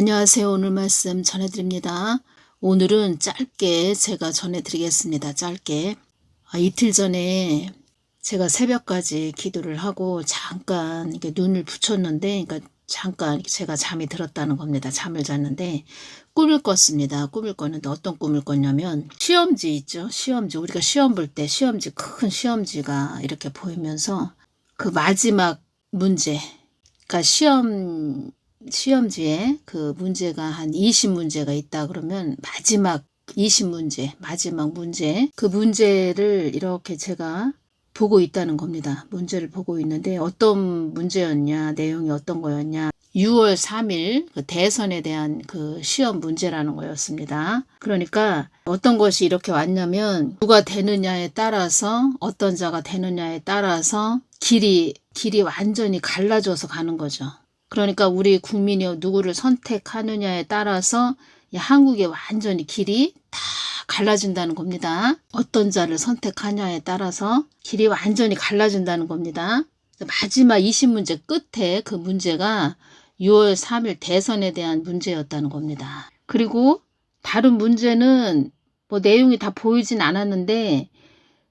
안녕하세요. 오늘 말씀 전해드립니다. 오늘은 짧게 제가 전해드리겠습니다. 짧게. 아, 이틀 전에 제가 새벽까지 기도를 하고 잠깐 이렇게 눈을 붙였는데, 그러니까 잠깐 제가 잠이 들었다는 겁니다. 잠을 잤는데 꿈을 꿨습니다. 꿈을 꿨는데 어떤 꿈을 꿨냐면 시험지 있죠. 시험지 우리가 시험 볼 때 시험지 큰 시험지가 이렇게 보이면서 그 마지막 문제 그러니까 시험 시험지에 그 문제가 한 20문제가 있다 그러면 마지막 20문제, 마지막 문제, 그 문제를 이렇게 제가 보고 있다는 겁니다. 문제를 보고 있는데 어떤 문제였냐, 내용이 어떤 거였냐. 6월 3일 그 대선에 대한 그 시험 문제라는 거였습니다. 그러니까 어떤 것이 이렇게 왔냐면 누가 되느냐에 따라서 어떤 자가 되느냐에 따라서 길이 길이 완전히 갈라져서 가는 거죠. 그러니까 우리 국민이 누구를 선택하느냐에 따라서 한국의 완전히 길이 다 갈라진다는 겁니다. 어떤 자를 선택하냐에 따라서 길이 완전히 갈라진다는 겁니다. 마지막 20문제 끝에 그 문제가 6월 3일 대선에 대한 문제였다는 겁니다. 그리고 다른 문제는 뭐 내용이 다 보이진 않았는데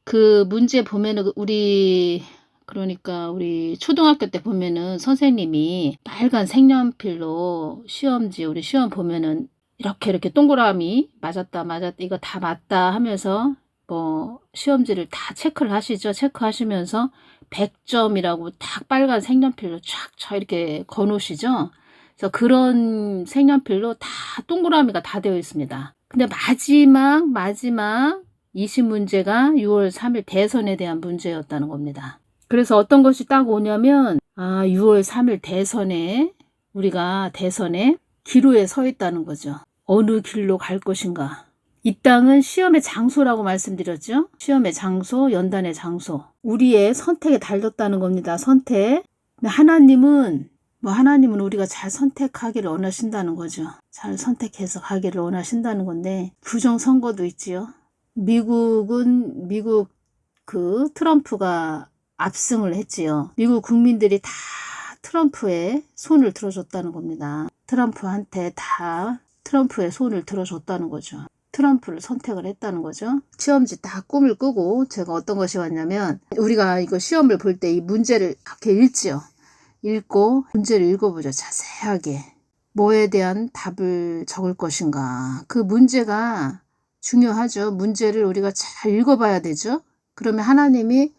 그 문제 보면은 우리 그러니까 우리 초등학교 때 보면은 선생님이 빨간 색연필로 시험지 우리 시험 보면은 이렇게 이렇게 동그라미 맞았다 맞았다 이거 다 맞다 하면서 뭐 시험지를 다 체크를 하시죠. 체크하시면서 100점이라고 딱 빨간 색연필로 쫙 이렇게 거놓으시죠. 그래서 그런 색연필로 다 동그라미가 다 되어 있습니다. 근데 마지막 마지막 20문제가 6월 3일 대선에 대한 문제였다는 겁니다. 그래서 어떤 것이 딱 오냐면 아 6월 3일 대선에 우리가 대선에 기로에 서 있다는 거죠. 어느 길로 갈 것인가. 이 땅은 시험의 장소라고 말씀드렸죠. 시험의 장소, 연단의 장소. 우리의 선택에 달렸다는 겁니다. 선택. 하나님은 뭐 하나님은 우리가 잘 선택하기를 원하신다는 거죠. 잘 선택해서 가기를 원하신다는 건데 부정 선거도 있지요. 미국은 미국 그 트럼프가 압승을 했지요. 미국 국민들이 다 트럼프의 손을 들어줬다는 겁니다. 트럼프한테 다 트럼프의 손을 들어줬다는 거죠. 트럼프를 선택을 했다는 거죠. 시험지 다 꿈을 꾸고 제가 어떤 것이 왔냐면 우리가 이거 시험을 볼 때 이 문제를 이렇게 읽지요. 읽고 문제를 읽어보죠. 자세하게. 뭐에 대한 답을 적을 것인가. 그 문제가 중요하죠. 문제를 우리가 잘 읽어봐야 되죠. 그러면 하나님이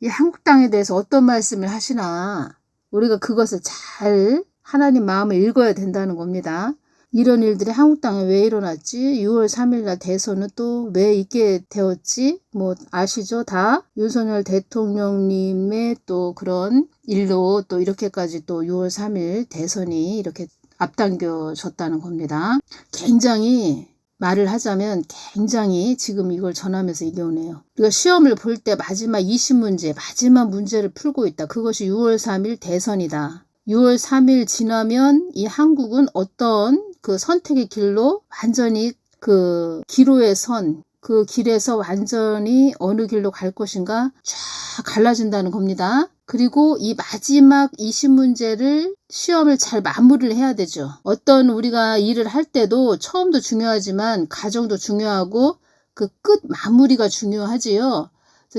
이 한국 땅에 대해서 어떤 말씀을 하시나 우리가 그것을 잘 하나님 마음을 읽어야 된다는 겁니다. 이런 일들이 한국 땅에 왜 일어났지? 6월 3일날 대선은 또 왜 있게 되었지? 뭐 아시죠? 다 윤석열 대통령님의 또 그런 일로 또 이렇게까지 또 6월 3일 대선이 이렇게 앞당겨졌다는 겁니다. 굉장히 말을 하자면 굉장히 지금 이걸 전하면서 이겨오네요. 우리가 시험을 볼 때 마지막 20문제, 마지막 문제를 풀고 있다. 그것이 6월 3일 대선이다. 6월 3일 지나면 이 한국은 어떤 그 선택의 길로 완전히 그 기로에 선, 그 길에서 완전히 어느 길로 갈 것인가 쫙 갈라진다는 겁니다. 그리고 이 마지막 20문제를 시험을 잘 마무리를 해야 되죠. 어떤 우리가 일을 할 때도 처음도 중요하지만 가정도 중요하고 그 끝 마무리가 중요하지요.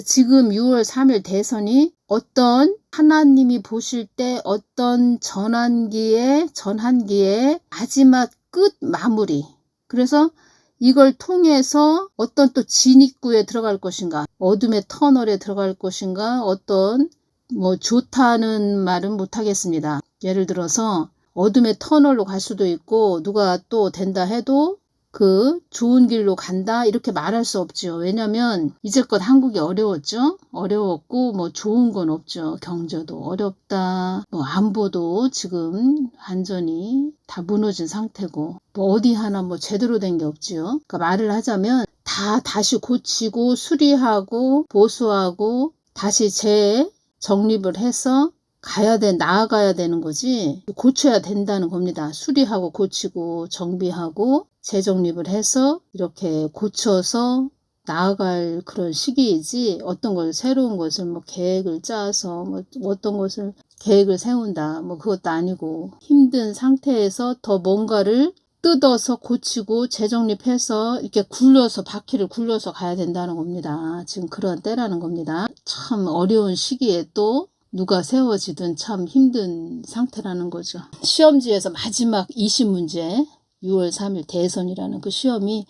지금 6월 3일 대선이 어떤 하나님이 보실 때 어떤 전환기에 전환기에 마지막 끝 마무리. 그래서 이걸 통해서 어떤 또 진입구에 들어갈 것인가, 어둠의 터널에 들어갈 것인가, 어떤 뭐 좋다는 말은 못하겠습니다. 예를 들어서 어둠의 터널로 갈 수도 있고 누가 또 된다 해도 그 좋은 길로 간다 이렇게 말할 수 없죠. 왜냐하면 이제껏 한국이 어려웠죠. 어려웠고 뭐 좋은 건 없죠. 경제도 어렵다. 뭐 안보도 지금 완전히 다 무너진 상태고 뭐 어디 하나 뭐 제대로 된 게 없지요. 그러니까 말을 하자면 다 다시 고치고 수리하고 보수하고 다시 재 정립을 해서 가야 돼, 나아가야 되는 거지, 고쳐야 된다는 겁니다. 수리하고 고치고 정비하고 재정립을 해서 이렇게 고쳐서 나아갈 그런 시기이지 어떤 걸 새로운 것을 뭐 계획을 짜서 뭐 어떤 것을 계획을 세운다 뭐 그것도 아니고 힘든 상태에서 더 뭔가를 뜯어서 고치고 재정립해서 이렇게 굴려서 바퀴를 굴려서 가야 된다는 겁니다. 지금 그런 때라는 겁니다. 참 어려운 시기에 또 누가 세워지든 참 힘든 상태라는 거죠. 시험지에서 마지막 20문제 6월 3일 대선이라는 그 시험이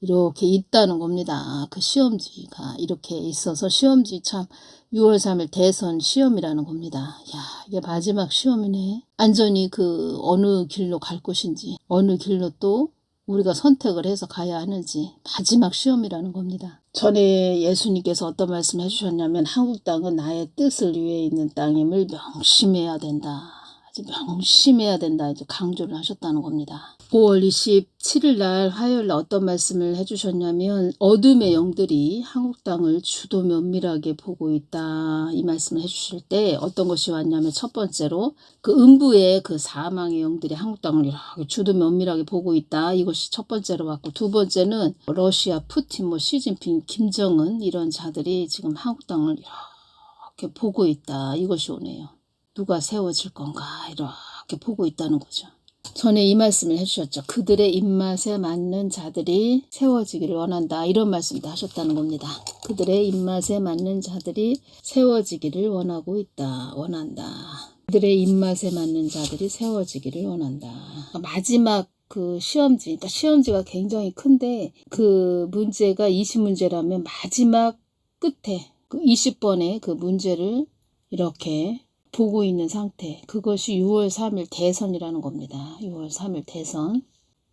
이렇게 있다는 겁니다. 그 시험지가 이렇게 있어서 시험지 참 6월 3일 대선 시험이라는 겁니다. 야, 이게 마지막 시험이네. 안전히 그 어느 길로 갈 것인지, 어느 길로 또 우리가 선택을 해서 가야 하는지 마지막 시험이라는 겁니다. 전에 예수님께서 어떤 말씀 해주셨냐면 한국 땅은 나의 뜻을 위해 있는 땅임을 명심해야 된다. 명심해야 된다. 이제 강조를 하셨다는 겁니다. 5월 27일 날 화요일 날 어떤 말씀을 해주셨냐면 어둠의 영들이 한국 땅을 주도 면밀하게 보고 있다 이 말씀을 해주실 때 어떤 것이 왔냐면 첫 번째로 그 음부의 그 사망의 영들이 한국 땅을 이렇게 주도 면밀하게 보고 있다 이것이 첫 번째로 왔고 두 번째는 러시아 푸틴 뭐 시진핑 김정은 이런 자들이 지금 한국 땅을 이렇게 보고 있다 이것이 오네요 누가 세워질 건가 이렇게 보고 있다는 거죠. 전에 이 말씀을 해주셨죠. 그들의 입맛에 맞는 자들이 세워지기를 원한다. 이런 말씀도 하셨다는 겁니다. 그들의 입맛에 맞는 자들이 세워지기를 원하고 있다. 원한다. 그들의 입맛에 맞는 자들이 세워지기를 원한다. 마지막 그 시험지, 그러니까 시험지가 굉장히 큰데 그 문제가 20문제라면 마지막 끝에 그 20번의 그 문제를 이렇게 보고 있는 상태. 그것이 6월 3일 대선이라는 겁니다. 6월 3일 대선.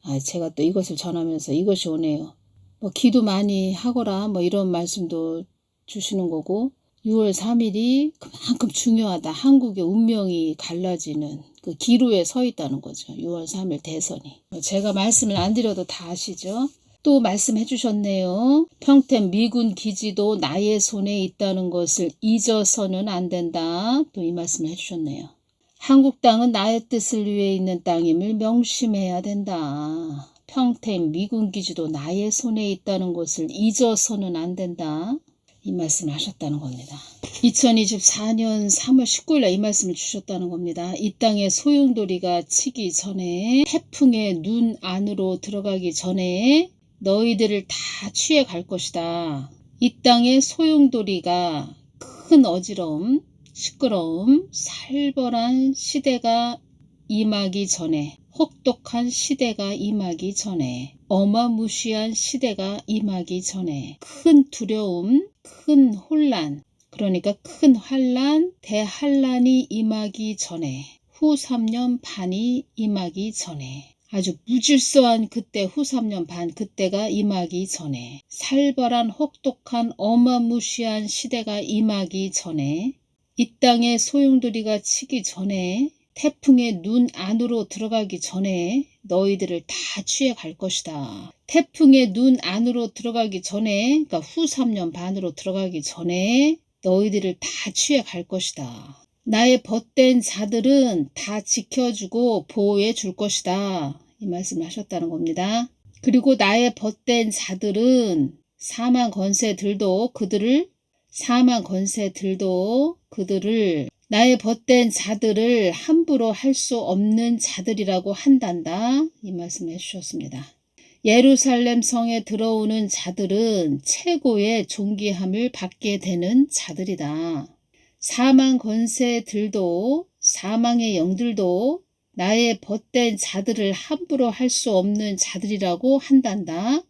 아, 제가 또 이것을 전하면서 이것이 오네요. 뭐 기도 많이 하거라 뭐 이런 말씀도 주시는 거고 6월 3일이 그만큼 중요하다. 한국의 운명이 갈라지는 그 기로에 서 있다는 거죠. 6월 3일 대선이. 제가 말씀을 안 드려도 다 아시죠? 또 말씀해 주셨네요. 평택 미군 기지도 나의 손에 있다는 것을 잊어서는 안 된다. 또 이 말씀을 해 주셨네요. 한국 땅은 나의 뜻을 위해 있는 땅임을 명심해야 된다. 평택 미군 기지도 나의 손에 있다는 것을 잊어서는 안 된다. 이 말씀을 하셨다는 겁니다. 2024년 3월 19일에 이 말씀을 주셨다는 겁니다. 이 땅에 소용돌이가 치기 전에 태풍의 눈 안으로 들어가기 전에 너희들을 다 취해 갈 것이다. 이 땅의 소용돌이가 큰 어지러움, 시끄러움, 살벌한 시대가 임하기 전에, 혹독한 시대가 임하기 전에, 어마무시한 시대가 임하기 전에, 큰 두려움, 큰 혼란, 그러니까 큰 환란, 대환란이 임하기 전에, 후 3년 반이 임하기 전에, 아주 무질서한 그때 후 3년 반 그때가 임하기 전에 살벌한 혹독한 어마무시한 시대가 임하기 전에 이 땅에 소용돌이가 치기 전에 태풍의 눈 안으로 들어가기 전에 너희들을 다 취해 갈 것이다. 태풍의 눈 안으로 들어가기 전에 그러니까 후 3년 반으로 들어가기 전에 너희들을 다 취해 갈 것이다. 나의 벗된 자들은 다 지켜주고 보호해 줄 것이다. 이 말씀을 하셨다는 겁니다. 그리고 나의 벗된 자들은 사망 권세들도 그들을 사망 권세들도 그들을 나의 벗된 자들을 함부로 할 수 없는 자들이라고 한단다. 이 말씀 해주셨습니다. 예루살렘 성에 들어오는 자들은 최고의 존귀함을 받게 되는 자들이다. 사망 권세들도 사망의 영들도 나의 벗된 자들을 함부로 할 수 없는 자들이라고 한단다.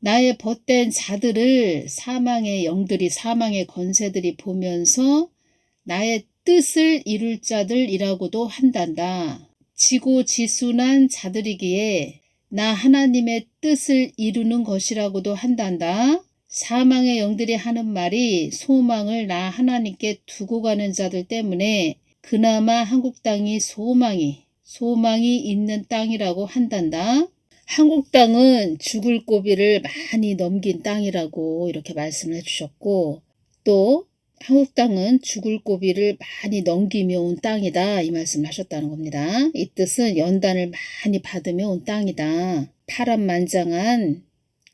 나의 벗된 자들을 사망의 영들이 사망의 권세들이 보면서 나의 뜻을 이룰 자들이라고도 한단다. 지고 지순한 자들이기에 나 하나님의 뜻을 이루는 것이라고도 한단다. 사망의 영들이 하는 말이 소망을 나 하나님께 두고 가는 자들 때문에 그나마 한국 땅이 소망이 소망이 있는 땅이라고 한단다. 한국 땅은 죽을 고비를 많이 넘긴 땅이라고 이렇게 말씀을 해주셨고 또 한국 땅은 죽을 고비를 많이 넘기며 온 땅이다 이 말씀을 하셨다는 겁니다. 이 뜻은 연단을 많이 받으며 온 땅이다. 파란만장한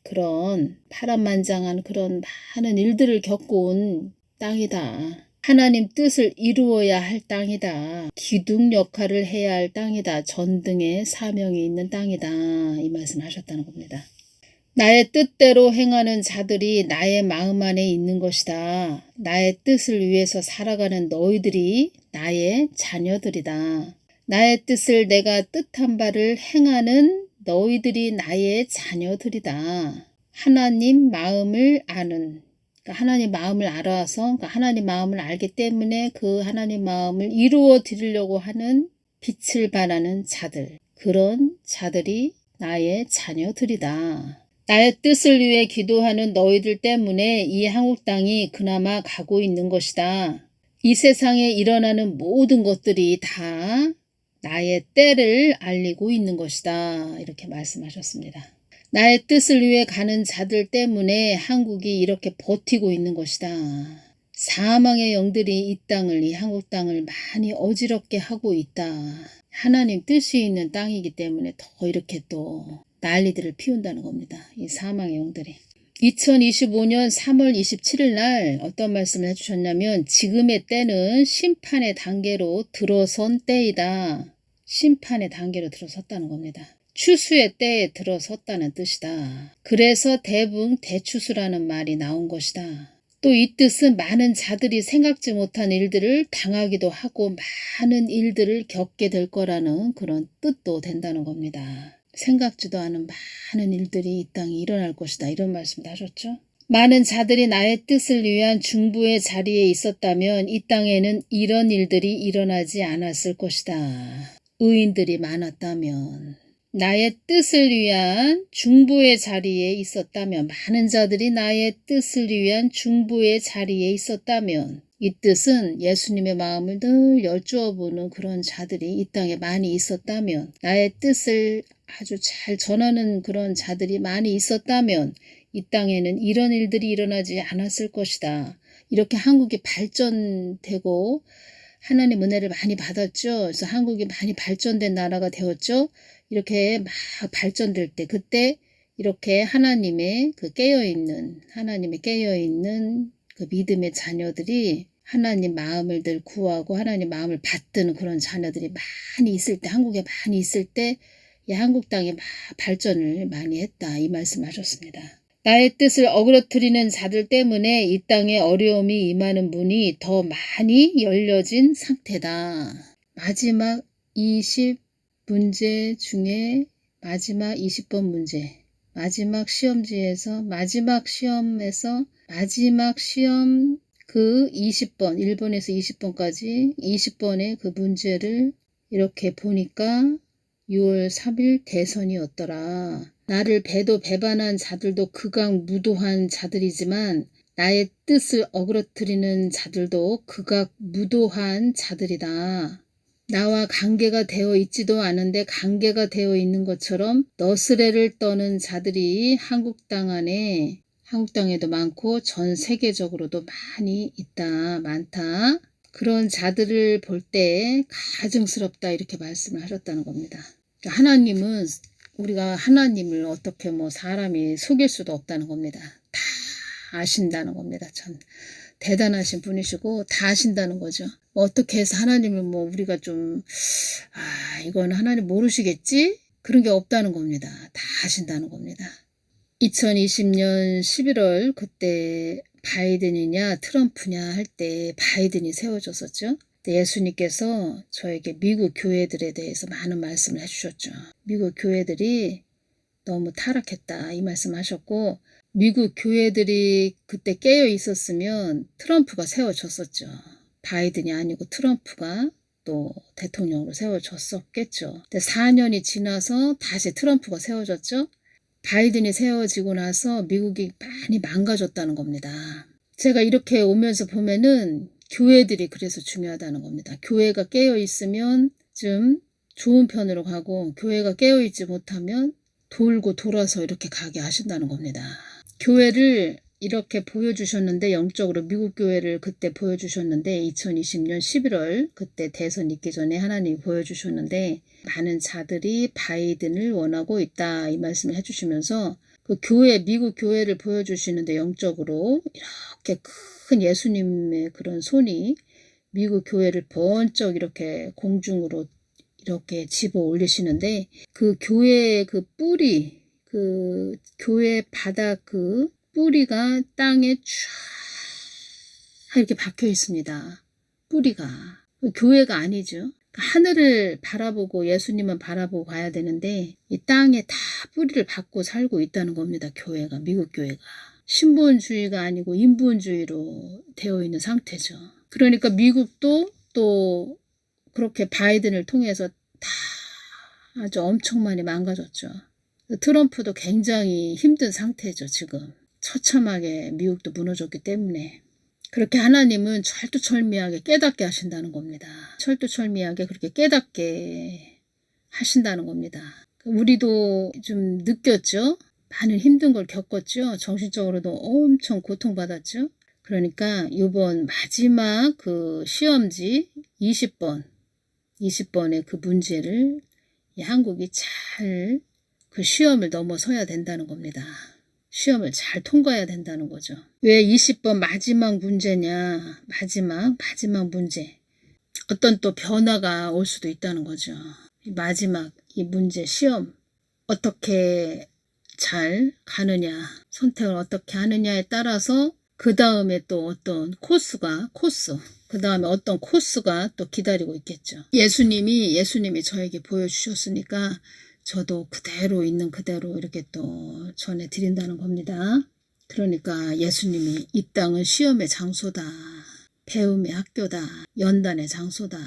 그런 파란만장한 그런 많은 일들을 겪어온 땅이다. 하나님 뜻을 이루어야 할 땅이다. 기둥 역할을 해야 할 땅이다. 전등의 사명이 있는 땅이다. 이 말씀 하셨다는 겁니다. 나의 뜻대로 행하는 자들이 나의 마음 안에 있는 것이다. 나의 뜻을 위해서 살아가는 너희들이 나의 자녀들이다. 나의 뜻을 내가 뜻한 바를 행하는 너희들이 나의 자녀들이다. 하나님 마음을 아는 그러니까 하나님 마음을 알아서 그러니까 하나님 마음을 알기 때문에 그 하나님 마음을 이루어 드리려고 하는 빛을 발하는 자들 그런 자들이 나의 자녀들이다. 나의 뜻을 위해 기도하는 너희들 때문에 이 한국 땅이 그나마 가고 있는 것이다. 이 세상에 일어나는 모든 것들이 다 나의 때를 알리고 있는 것이다. 이렇게 말씀하셨습니다. 나의 뜻을 위해 가는 자들 때문에 한국이 이렇게 버티고 있는 것이다. 사망의 영들이 이 땅을, 이 한국 땅을 많이 어지럽게 하고 있다. 하나님 뜻이 있는 땅이기 때문에 더 이렇게 또 난리들을 피운다는 겁니다. 이 사망의 영들이. 2025년 3월 27일 날 어떤 말씀을 해주셨냐면 지금의 때는 심판의 단계로 들어선 때이다. 심판의 단계로 들어섰다는 겁니다. 추수의 때에 들어섰다는 뜻이다. 그래서 대붕 대추수라는 말이 나온 것이다. 또 이 뜻은 많은 자들이 생각지 못한 일들을 당하기도 하고 많은 일들을 겪게 될 거라는 그런 뜻도 된다는 겁니다. 생각지도 않은 많은 일들이 이 땅에 일어날 것이다. 이런 말씀도 하셨죠. 많은 자들이 나의 뜻을 위한 중부의 자리에 있었다면 이 땅에는 이런 일들이 일어나지 않았을 것이다. 의인들이 많았다면 나의 뜻을 위한 중부의 자리에 있었다면 많은 자들이 나의 뜻을 위한 중부의 자리에 있었다면 이 뜻은 예수님의 마음을 늘 여쭈어 보는 그런 자들이 이 땅에 많이 있었다면 나의 뜻을 아주 잘 전하는 그런 자들이 많이 있었다면 이 땅에는 이런 일들이 일어나지 않았을 것이다. 이렇게 한국이 발전되고 하나님 은혜를 많이 받았죠. 그래서 한국이 많이 발전된 나라가 되었죠. 이렇게 막 발전될 때 그때 이렇게 하나님의 그 깨어있는 하나님의 깨어있는 그 믿음의 자녀들이 하나님 마음을 늘 구하고 하나님 마음을 받드는 그런 자녀들이 많이 있을 때 한국에 많이 있을 때 이 한국 땅이 막 발전을 많이 했다 이 말씀하셨습니다. 나의 뜻을 어그러뜨리는 자들 때문에 이 땅에 어려움이 임하는 문이 더 많이 열려진 상태다. 마지막 20 문제 중에 마지막 20번 문제, 마지막 시험지에서 마지막 시험에서 마지막 시험 그 20번, 1번에서 20번까지 20번의 그 문제를 이렇게 보니까 6월 3일 대선이었더라. 나를 배도 배반한 자들도 극악 무도한 자들이지만 나의 뜻을 어그러뜨리는 자들도 극악 무도한 자들이다. 나와 관계가 되어 있지도 않은데 관계가 되어 있는 것처럼 너스레를 떠는 자들이 한국 땅 안에 한국 땅에도 많고 전 세계적으로도 많이 있다 많다 그런 자들을 볼 때 가증스럽다 이렇게 말씀을 하셨다는 겁니다. 그러니까 하나님은 우리가 하나님을 어떻게 뭐 사람이 속일 수도 없다는 겁니다. 다 아신다는 겁니다. 전 대단하신 분이시고 다 아신다는 거죠. 뭐 어떻게 해서 하나님을 뭐 우리가 좀, 아, 이건 하나님 모르시겠지? 그런 게 없다는 겁니다. 다 아신다는 겁니다. 2020년 11월 그때 바이든이냐 트럼프냐 할 때 바이든이 세워졌었죠. 예수님께서 저에게 미국 교회들에 대해서 많은 말씀을 해주셨죠. 미국 교회들이 너무 타락했다 이 말씀 하셨고 미국 교회들이 그때 깨어 있었으면 트럼프가 세워졌었죠. 바이든이 아니고 트럼프가 또 대통령으로 세워졌었겠죠. 근데 4년이 지나서 다시 트럼프가 세워졌죠. 바이든이 세워지고 나서 미국이 많이 망가졌다는 겁니다. 제가 이렇게 오면서 보면은 교회들이 그래서 중요하다는 겁니다. 교회가 깨어 있으면 좀 좋은 편으로 가고 교회가 깨어 있지 못하면 돌고 돌아서 이렇게 가게 하신다는 겁니다. 교회를 이렇게 보여주셨는데 영적으로 미국 교회를 그때 보여주셨는데 2020년 11월 그때 대선 있기 전에 하나님이 보여주셨는데 많은 자들이 바이든을 원하고 있다 이 말씀을 해주시면서 그 교회, 미국 교회를 보여주시는데 영적으로 이렇게 큰 예수님의 그런 손이 미국 교회를 번쩍 이렇게 공중으로 이렇게 집어 올리시는데 그 교회의 그 뿌리, 그 교회 바닥 그 뿌리가 땅에 쫙 이렇게 박혀 있습니다. 뿌리가. 교회가 아니죠. 하늘을 바라보고 예수님은 바라보고 가야 되는데 이 땅에 다 뿌리를 받고 살고 있다는 겁니다. 교회가 미국 교회가 신분주의가 아니고 인본주의로 되어 있는 상태죠. 그러니까 미국도 또 그렇게 바이든을 통해서 다 아주 엄청 많이 망가졌죠. 트럼프도 굉장히 힘든 상태죠, 지금. 처참하게 미국도 무너졌기 때문에. 그렇게 하나님은 철두철미하게 깨닫게 하신다는 겁니다. 철두철미하게 그렇게 깨닫게 하신다는 겁니다. 우리도 좀 느꼈죠? 많은 힘든 걸 겪었죠? 정신적으로도 엄청 고통받았죠? 그러니까 이번 마지막 그 시험지 20번, 20번의 그 문제를 이 한국이 잘 그 시험을 넘어서야 된다는 겁니다. 시험을 잘 통과해야 된다는 거죠. 왜 20번 마지막 문제냐? 마지막, 마지막 문제. 어떤 또 변화가 올 수도 있다는 거죠. 이 마지막 이 문제, 시험. 어떻게 잘 가느냐, 선택을 어떻게 하느냐에 따라서 그 다음에 또 어떤 코스가, 코스. 그 다음에 어떤 코스가 또 기다리고 있겠죠. 예수님이, 예수님이 저에게 보여주셨으니까 저도 그대로 있는 그대로 이렇게 또 전해드린다는 겁니다. 그러니까 예수님이 이 땅은 시험의 장소다. 배움의 학교다. 연단의 장소다.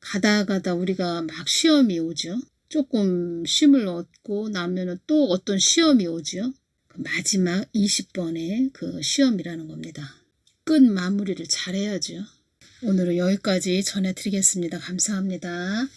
가다 가다 우리가 막 시험이 오죠. 조금 쉼을 얻고 나면은 또 어떤 시험이 오죠. 그 마지막 20번의 그 시험이라는 겁니다. 끝 마무리를 잘 해야죠. 오늘은 여기까지 전해드리겠습니다. 감사합니다.